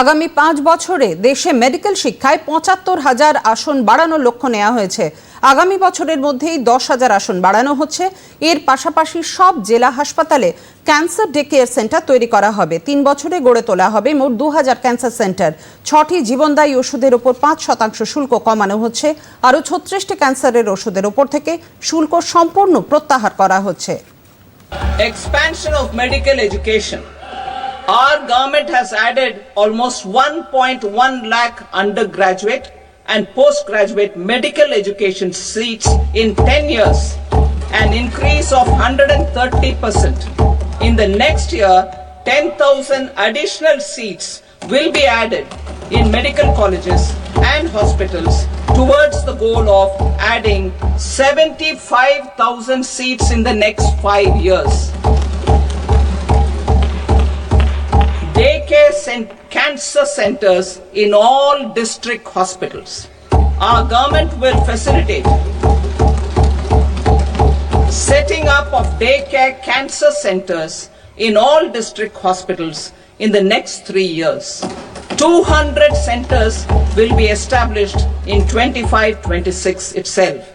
আগামী পাঁচ বছরে দেশে মেডিকেল শিক্ষায় পঁচাত্তর হাজার আসন বাড়ানোর লক্ষ্য নেওয়া হয়েছে। আগামী বছরের মধ্যেই দশ হাজার আসন বাড়ানো হচ্ছে। এর পাশাপাশি সব জেলা হাসপাতালে ক্যান্সার ডে কেয়ার সেন্টার তৈরি করা হবে। তিন বছরে গড়ে তোলা হবে মোট দু হাজার ক্যান্সার সেন্টার। ছটি জীবনদায়ী ওষুধের ওপর পাঁচ শতাংশ শুল্ক কমানো হচ্ছে। আরও ছত্রিশটি ক্যান্সারের ওষুধের ওপর থেকে শুল্ক সম্পূর্ণ প্রত্যাহার করা হচ্ছে. Our government has added almost 1.1 lakh undergraduate and postgraduate medical education seats in 10 years, an increase of 130%. In the next year, 10,000 additional seats will be added in medical colleges and hospitals towards the goal of adding 75,000 seats in the next five years. Cancer centers in all district hospitals. Our government will facilitate setting up of daycare cancer centers in all district hospitals in the next three years. 200 centers will be established in 25 26 itself.